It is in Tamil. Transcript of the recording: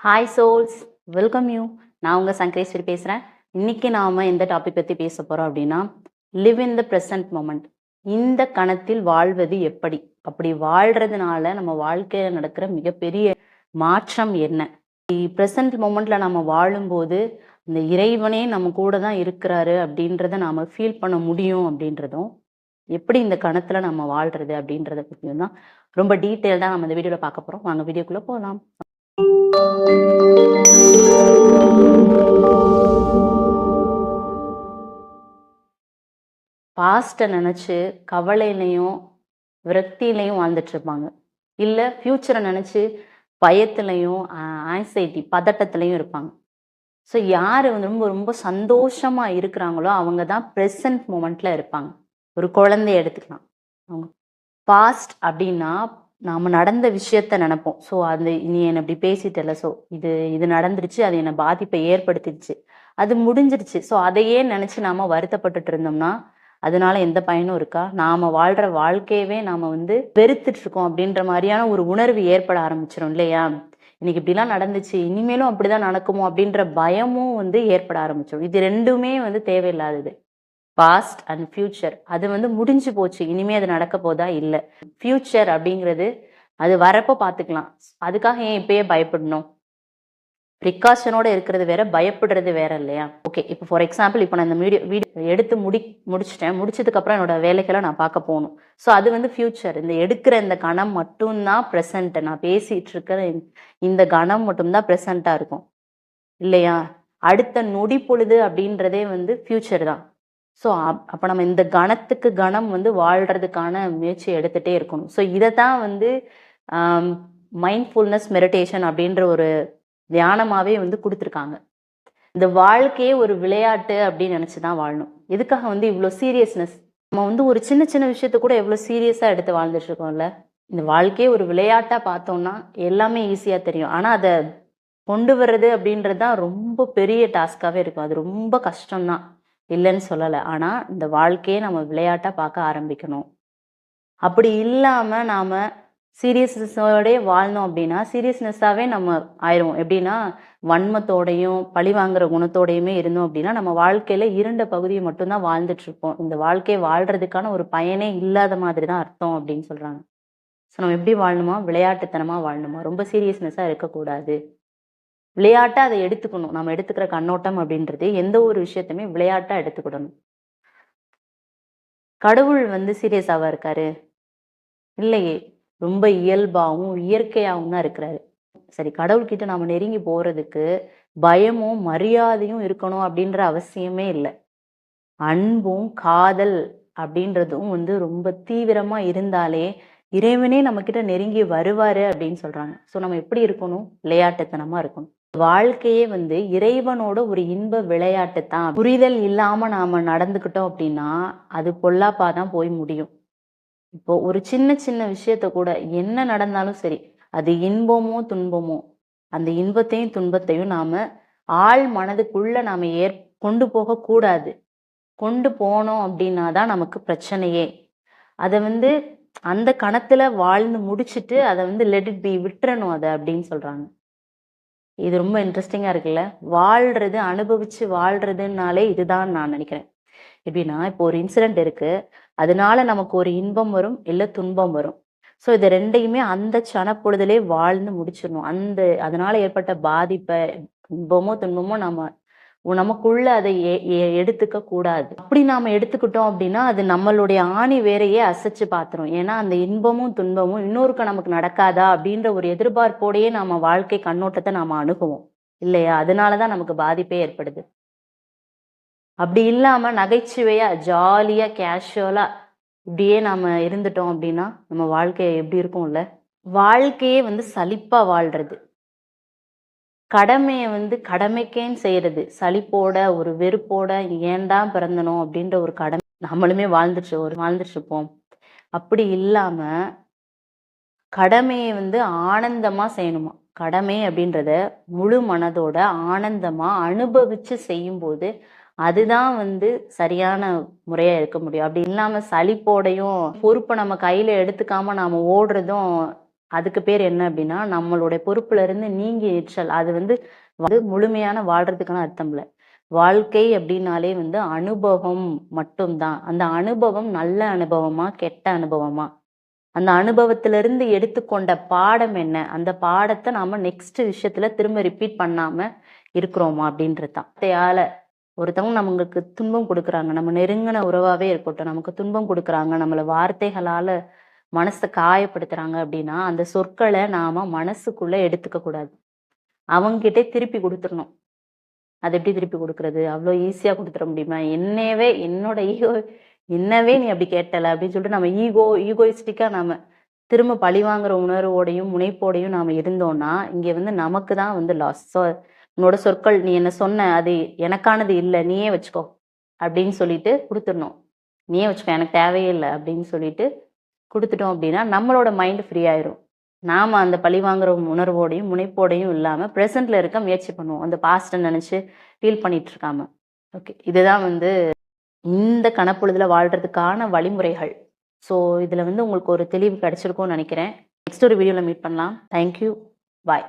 ஹாய் சோல்ஸ் வெல்கம் யூ நான் உங்கள் சங்கரேஸ்வரி பேசுகிறேன் இன்னைக்கு நாம் எந்த டாபிக் பற்றி பேச போகிறோம் அப்படின்னா live in the present moment இந்த கணத்தில் வாழ்வது எப்படி? அப்படி வாழ்கிறதுனால நம்ம வாழ்க்கையில் நடக்கிற மிகப்பெரிய மாற்றம் என்ன? ப்ரெசன்ட் மொமெண்ட்ல நம்ம வாழும்போது இந்த இறைவனே நம்ம கூட தான் இருக்கிறாரு அப்படின்றத நாம் ஃபீல் பண்ண முடியும் அப்படின்றதும் எப்படி இந்த கணத்தில் நம்ம வாழ்கிறது அப்படின்றத பற்றியும் தான் ரொம்ப டீட்டெயில்டாக நம்ம இந்த வீடியோவில் பார்க்க போகிறோம் வாங்க வீடியோக்குள்ளே போகலாம். பாஸ்ட்டை நினச்சி கவலையிலையும் விரக்தியிலையும் வாழ்ந்துட்டுருப்பாங்க. இல்லை ஃப்யூச்சரை நினச்சி பயத்துலையும் ஆங்ஸைட்டி பதட்டத்துலையும் இருப்பாங்க. ஸோ யார் வந்து ரொம்ப ரொம்ப சந்தோஷமாக இருக்கிறாங்களோ அவங்க தான் ப்ரெசன்ட் மூமெண்ட்டில் இருப்பாங்க. ஒரு குழந்தைய எடுத்துக்கலாம். அவங்க பாஸ்ட் அப்படின்னா நாம் நடந்த விஷயத்த நினைப்போம். ஸோ அது நீ என்னை இப்படி பேசிட்டல ஸோ இது இது நடந்துருச்சு அது என்னை பாதிப்பை ஏற்படுத்திடுச்சு. அது முடிஞ்சிருச்சு. ஸோ அதையே நினச்சி நாம் வருத்தப்பட்டுட்டு இருந்தோம்னா அதனால எந்த பயனும் இருக்கா? நாம வாழ்ற வாழ்க்கையவே நாம வந்து வெறுத்துட்ருக்கோம் அப்படின்ற மாதிரியான ஒரு உணர்வு ஏற்பட ஆரம்பிச்சிடும் இல்லையா? இன்னைக்கு இப்படிலாம் நடந்துச்சு இனிமேலும் அப்படிதான் நடக்குமோ அப்படின்ற பயமும் வந்து ஏற்பட ஆரம்பிச்சிடும் இது ரெண்டுமே வந்து தேவையில்லாதது. பாஸ்ட் அண்ட் ஃபியூச்சர் அது வந்து முடிஞ்சு போச்சு. இனிமே அது நடக்க போதா? இல்லை. ஃபியூச்சர் அப்படிங்கிறது அது வரப்போ பார்த்துக்கலாம். அதுக்காக ஏன் இப்பயே பயப்படணும்? ப்ரிகாஷனோட இருக்கிறது வேற பயப்படுறது வேற இல்லையா? ஓகே இப்போ ஃபார் எக்ஸாம்பிள் இப்போ நான் இந்த வீடியோ வீடியோ எடுத்து முடி முடிச்சிட்டேன். முடிச்சதுக்கு அப்புறம் என்னோட வேலைகளை நான் பார்க்க போகணும். ஸோ அது வந்து ஃபியூச்சர் இந்த எடுக்கிற இந்த கணம் மட்டும்தான் ப்ரெசன்ட் நான் பேசிட்டு இருக்கிற இந்த கணம் மட்டும்தான் ப்ரெசண்ட்டாக இருக்கும். இல்லையா? அடுத்த நொடி பொழுது அப்படின்றதே வந்து ஃபியூச்சர் தான். ஸோ அப்போ நம்ம இந்த கணத்துக்கு கணம் வந்து வாழ்றதுக்கான முயற்சி எடுத்துகிட்டே இருக்கணும். ஸோ இதை தான் வந்து மைண்ட்ஃபுல்னஸ் மெடிடேஷன் அப்படின்ற ஒரு தியானமாகவே வந்து கொடுத்துருக்காங்க. இந்த வாழ்க்கையே ஒரு விளையாட்டு அப்படின்னு நினச்சி தான் வாழணும். எதுக்காக வந்து இவ்வளோ சீரியஸ்னஸ் நம்ம வந்து ஒரு சின்ன சின்ன விஷயத்த கூட எவ்வளோ சீரியஸாக எடுத்து வாழ்ந்துட்டு இருக்கோம்ல இந்த வாழ்க்கையே ஒரு விளையாட்டாக பார்த்தோம்னா எல்லாமே ஈஸியாக தெரியும். ஆனால் அதை கொண்டு வர்றது அப்படின்றது தான் ரொம்ப பெரிய டாஸ்காகவே இருக்கும். அது ரொம்ப கஷ்டம்தான் இல்லைன்னு சொல்லலை. ஆனால் இந்த வாழ்க்கையை நம்ம விளையாட்டாக பார்க்க ஆரம்பிக்கணும். அப்படி இல்லாமல் நாம் சீரியஸ்னஸோடய வாழ்ந்தோம் அப்படின்னா சீரியஸ்னஸ்ஸாகவே நம்ம ஆயிடுவோம். எப்படின்னா வன்மத்தோடையும் பழி வாங்குற குணத்தோடையுமே இருந்தோம் அப்படின்னா நம்ம வாழ்க்கையில இருண்ட பகுதியை மட்டும்தான் வாழ்ந்துட்டுருப்போம் இந்த வாழ்க்கையை வாழ்றதுக்கான ஒரு பயனே இல்லாத மாதிரி தான் அர்த்தம் அப்படின்னு சொல்கிறாங்க ஸோ நம்ம எப்படி வாழணுமா? விளையாட்டுத்தனமாக வாழணுமா? ரொம்ப சீரியஸ்னஸாக இருக்கக்கூடாது. விளையாட்டாக அதை எடுத்துக்கணும். நம்ம எடுத்துக்கிற கண்ணோட்டம் அப்படின்றது எந்த ஒரு விஷயத்தையுமே விளையாட்டாக எடுத்துக்கிடணும். கடவுள் வந்து சீரியஸாக இருக்காரு? இல்லையே. ரொம்ப இயல்பாகவும் இயற்கையாகவும் தான் இருக்கிறாரு. சரி கடவுள்கிட்ட நம்ம நெருங்கி போறதுக்கு பயமும் மரியாதையும் இருக்கணும் அப்படின்ற அவசியமே இல்லை. அன்பும் காதல் அப்படின்றதும் வந்து ரொம்ப தீவிரமா இருந்தாலே இறைவனே நம்ம கிட்ட நெருங்கி வருவாரு அப்படின்னு சொல்றாங்க. ஸோ நம்ம எப்படி இருக்கணும்? விளையாட்டுத்தனமா இருக்கணும். வாழ்க்கையே வந்து இறைவனோட ஒரு இன்ப விளையாட்டு தான் புரிதல் இல்லாம நாம நடந்துக்கிட்டோம் அப்படின்னா அது பொல்லாப்பா தான் போய் முடியும். இப்போ ஒரு சின்ன சின்ன விஷயத்த கூட என்ன நடந்தாலும் சரி அது இன்பமோ துன்பமோ அந்த இன்பத்தையும் துன்பத்தையும் நாம ஆள் மனதுக்குள்ள நாம ஏற் கொண்டு போக கூடாது. கொண்டு போனோம் அப்படின்னா தான் நமக்கு பிரச்சனையே. அதை வந்து அந்த கணத்துல வாழ்ந்து முடிச்சுட்டு அதை வந்து லெட் இட் பி விட்டுறணும் அதை அப்படின்னு சொல்றாங்க. இது ரொம்ப இன்ட்ரெஸ்டிங்கா இருக்குல்ல? வாழ்றது அனுபவிச்சு வாழ்றதுனாலே இதுதான் நான் நினைக்கிறேன். எப்படின்னா இப்போ ஒரு இன்சிடென்ட் இருக்கு. அதனால நமக்கு ஒரு இன்பம் வரும் இல்லை துன்பம் வரும். ஸோ இது ரெண்டையுமே அந்த சனப்பொழுதிலே வாழ்ந்து முடிச்சிடணும். அந்த அதனால ஏற்பட்ட பாதிப்பை இன்பமோ துன்பமோ நம்ம நமக்குள்ள அதை எடுத்துக்க கூடாது. அப்படி நாம எடுத்துக்கிட்டோம் அப்படின்னா அது நம்மளுடைய ஆணி வேறையே அசைச்சு பாத்துரும். ஏன்னா அந்த இன்பமும் துன்பமும் இன்னொருக்க நமக்கு நடக்காதா அப்படின்ற ஒரு எதிர்பார்ப்போடையே நாம வாழ்க்கை கண்ணோட்டத்தை நாம அணுகுவோம். இல்லையா? அதனாலதான் நமக்கு பாதிப்பே ஏற்படுது. அப்படி இல்லாம நகைச்சுவையா ஜாலியா கேஷுவலா இப்படியே நாம இருந்துட்டோம் அப்படின்னா நம்ம வாழ்க்கையை எப்படி இருக்கும்ல? வாழ்க்கையே வந்து சலிப்பா வாழ்றது. கடமையை வந்து கடமைக்கேன்னு செய்யறது சலிப்போட ஒரு வெறுப்போட ஏன்டா பிறந்தனும் அப்படின்ற ஒரு கடமை நம்மளுமே வாழ்ந்துட்டு ஒரு வாழ்ந்துட்டுருப்போம் அப்படி இல்லாம கடமையை வந்து ஆனந்தமா செய்யணுமா? கடமை அப்படின்றத முழு மனதோட ஆனந்தமா அனுபவிச்சு செய்யும்போது அதுதான் வந்து சரியான முறையா இருக்க முடியும். அப்படி இல்லாம சளிப்போடையும் பொறுப்பை நம்ம கையில எடுத்துக்காம நாம ஓடுறதும் அதுக்கு பேர் என்ன அப்படின்னா நம்மளுடைய பொறுப்புல இருந்து நீங்கி நிற்றல் அது வந்து வந்து முழுமையான வாழ்றதுக்கான அர்த்தம் இல்லை. வாழ்க்கை அப்படின்னாலே வந்து அனுபவம் மட்டும்தான். அந்த அனுபவம் நல்ல அனுபவமா கெட்ட அனுபவமா? அந்த அனுபவத்திலிருந்து எடுத்துக்கொண்ட பாடம் என்ன? அந்த பாடத்தை நாம நெக்ஸ்ட் விஷயத்துல திரும்ப ரிப்பீட் பண்ணாம இருக்கிறோமா அப்படின்றது தான். வார்த்தையால ஒருத்தவங்க நமக்கு துன்பம் கொடுக்குறாங்க. நம்ம நெருங்கின உறவாவே இருக்கட்டும். நமக்கு துன்பம் கொடுக்குறாங்க. நம்மள வார்த்தைகளால மனசை காயப்படுத்துறாங்க அப்படின்னா அந்த சொற்களை நாம மனசுக்குள்ள எடுத்துக்க கூடாது. அவங்ககிட்ட திருப்பி கொடுத்துடணும். அது எப்படி திருப்பி கொடுக்கறது? அவ்வளோ ஈஸியாக கொடுத்துட முடியுமா? என்னவே என்னோட ஈகோ என்னவே நீ அப்படி கேட்டல அப்படின்னு சொல்லிட்டு நம்ம ஈகோ ஈகோயிஸ்டிக்காக நாம திரும்ப பழி வாங்குற உணர்வோடையும் முனைப்போடையும் நாம இருந்தோம்னா இங்கே வந்து நமக்கு தான் வந்து லாஸ் ஸோ உன்னோட சொற்கள் நீ என்ன சொன்ன அது எனக்கானது இல்லை நீயே வச்சுக்கோ அப்படின்னு சொல்லிட்டு கொடுத்துடணும். நீயே வச்சுக்கோ எனக்கு தேவையே இல்லை அப்படின்னு சொல்லிட்டு கொடுத்துட்டோம் அப்படின்னா நம்மளோட மைண்ட் ஃப்ரீ ஆயிரும். நாம அந்த பழி வாங்குற உணர்வோடையும் முனைப்போடையும் இல்லாமல் ப்ரெசென்ட்ல இருக்க முயற்சி பண்ணுவோம். அந்த பாஸ்ட்டை நினைச்சு ஃபீல் பண்ணிட்டு இருக்காம. ஓகே இதுதான் வந்து இந்த கணப்பொழுதுல வாழ்றதுக்கான வழிமுறைகள். ஸோ இதில் வந்து உங்களுக்கு ஒரு தெளிவு கிடைச்சிருக்கும்னு நினைக்கிறேன். நெக்ஸ்ட் ஒரு வீடியோவில் மீட் பண்ணலாம். Thank you bye